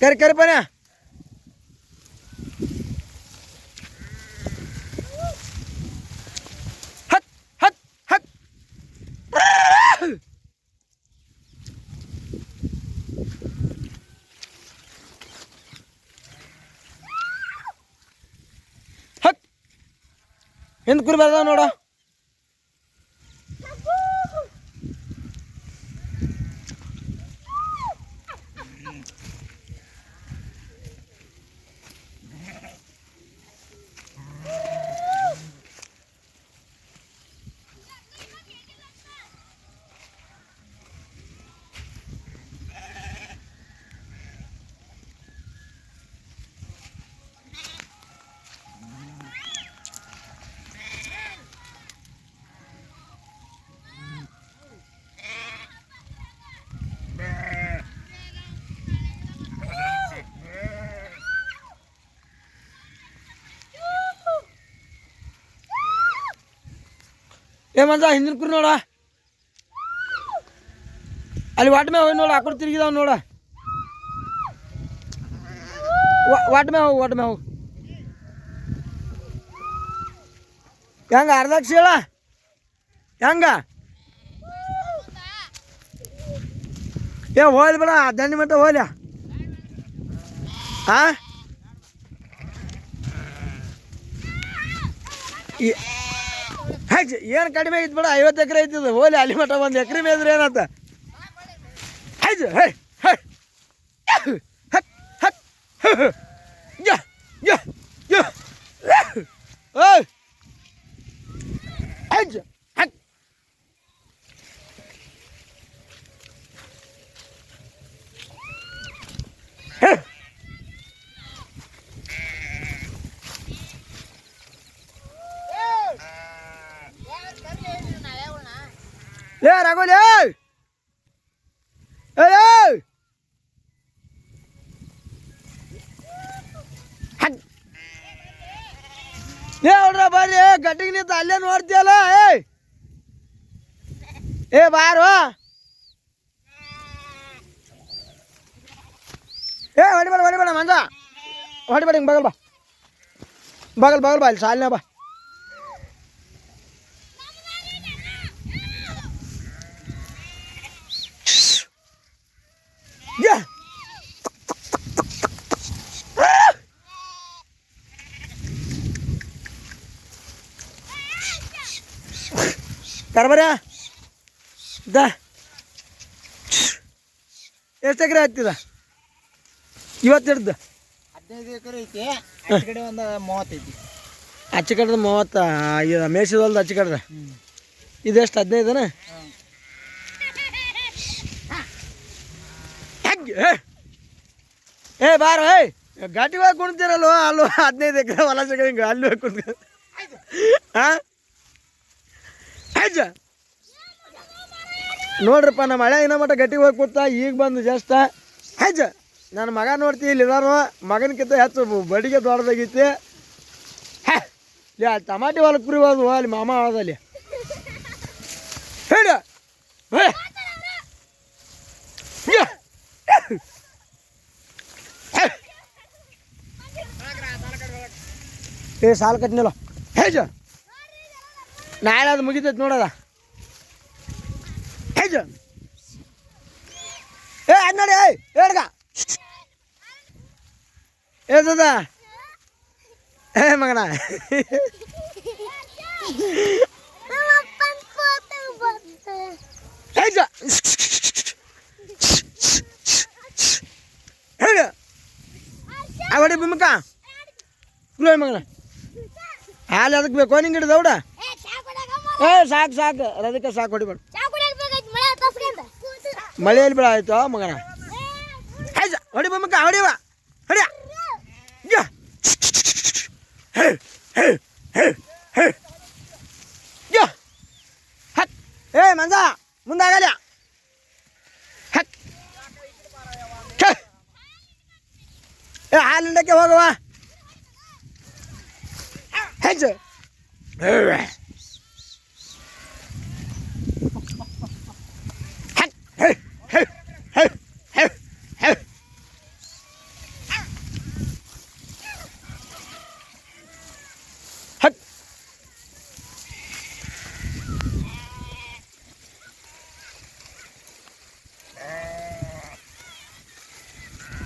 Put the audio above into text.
ಕರಿ ಕರಿ ಪನ್ಯ ಹತ್ ಹತ್ ಹತ್ ಹತ್ ಹಿಂದ್ ಕುರಿ ಬರ್ದಾವ ನೋಡ ಏ ಮಂಜ, ಹಿಂದಿನ ಕುರಿ ನೋಡ. ಅಲ್ಲಿ ವಾಟ್ ಮೇ ಹೋಗಿ ನೋಡ, ಆ ಕಡೆ ತಿರುಗಿದಾವ ನೋಡ. ವಾಟ್ ಮೇ ಹೋಗಿ ವಾಟ್ ಮೇ ಹೋಗಿ ಹೆಂಗ ಅರ್ಧಕ್ಕೆ ಹೇಳ? ಹೆಂಗ? ಏ, ಹೋಗ್ಲಿ ಬೇಡ ದಂಡಿ ಮಟ್ಟ ಹೋಗ್ಲಿ. ಹಾ ಹಜ್ ಏನು ಕಡಿಮೆ ಆಗಿತ್ತು ಬೇಡ, ಐವತ್ತು ಎಕರೆ ಐತಿದ್ದು ಹೋಲಿ, ಅಲ್ಲಿ ಮಟ್ಟ ಒಂದು ಎಕರೆ ಮೇದ್ರೆ ಏನಂತ? ಹಜ್, ಹೇ ಹೇ. ಹಕ್ ಹತ್ ಲೇ ರಾಘವಲಿ ಏಯ್ ಏಯ್ ಏಯ್ ಹಟ್. ಲೇ ಹುಡ್ರ ಬರ್ರಿ ಗಟ್ಟಿಗೆ ನಿಂತು ಅಲ್ಲೇ ನೋಡ್ತೀಯಲ್ಲ ಏಯ್ ಏ ಬಾರು ಏ ಹೊಡಿಬೇಡ ಹೊಡಿಬೇಡ ಮಂಜ ಹೊಡಿಬೇಡ ಹಿಂಗೆ ಬಗಲ್ ಬಾ ಬಗಲ್ ಬಗಲ್ ಬಾ ಇಲ್ಲಿ ಸಾಲಿನ ಬಾ ಕರ್ಬರ ದ. ಎಷ್ಟು ಎಕರೆ ಹತ್ತಿದ ಇವತ್ತು ಹಿಡ್ದು ಹದಿನೈದು ಎಕರೆ ಐತಿ ಕಡೆ ಒಂದು ಮೂವತ್ತೈತಿ ಅಚ್ಚ ಕಡ್ದ ಮೂವತ್ತು ಇದು ಮೇಸಿದಲ್ದು ಅಚ್ಚ ಕಡ್ದ? ಇದೆಷ್ಟು ಹದಿನೈದನ? ಏ ಬಾರ ಏಯ್. ಘಾಟಿ ಹೋಗಿ ಕುಣ್ತೀರಲ್ವ? ಅಲ್ಲೂ ಹದಿನೈದು ಎಕರೆ ಹೊಲ ಸಿಗ ಹಿಂಗೆ ಅಲ್ಲಿ ಹೋಗಿ ಕುಣ್ತೀರ ಹಾಂ? ಅಜ್ಜ ನೋಡ್ರಪ್ಪ, ನಮ್ಮ ಹಳೆ ಇನ್ನ ಮಟ್ಟ ಗಟ್ಟಿಗೆ ಹೋಗಿ ಕೂತ ಈಗ ಬಂದು ಜಸ್ಟ್ ಹೆಜ್ಜ. ನನ್ನ ಮಗ ನೋಡ್ತೀ, ಇಲ್ಲಿ ಇದಾನು ಮಗನಕ್ಕಿಂತ ಹೆಚ್ಚು ಬಡಿಗೆ ದೊಡ್ಡದಾಗೈತಿ. ಹೇ ಲೇ ಟಮಾಟಿ ಹೊಲಕ್ಕೆ ಕುರಿ ಹೋದ್ವು ಅಲ್ಲಿ ಮಾಮ ಹೋದಲ್ಲಿ ಹೇಳ. ಏ, ಸಾಲ ಕಟ್ಟಿನಲ್ಲ ಹೇಜ ನಾಳೆ ಅದು ಮುಗಿತೈತೆ ನೋಡದ. ಹೇಜ ಏ, ಅದು ನೋಡಿ, ಏಯ್ ಹೇಳ್ಗ ಏದ ಏ ಮಗನ. ಹೇಜ ಆ ಅವಡಿ ಬಿಮ್ಮಕ್ಕ ಕುಲೋ ಮಗನ. ಹಾಲು ಅದಕ್ಕೆ ಬೇಕು? ನಿಂಗೆ ಹಿಡಿದ ಅವಡ ಏ ಸಾಕು ಸಾಕು. ಅದಕ್ಕೆ ಸಾಕು ಹೊಡಿಬೇಡ ಮಳೆಯಲ್ಲಿ ಬೆಳೆ ಆಯ್ತು ಮಗನ? ಹೇಜ ಹೊಡಿ ಬಮ್ಮಕ್ಕ ಹೊಡಿವ ಹೊಡಿಯ ಯಾ. ಹೇ ಹೇ ಹೇ ಹೇ. ಯಾ. ಹತ್ ಏ ಮಂಜ ಮುಂದಾಗಲ್ಲ ಹತ್ ಛೆ. ಏ ಹಾಲಿಂಡಕ್ಕೆ ಹೋಗುವ ಹೆಜ್ಜೆ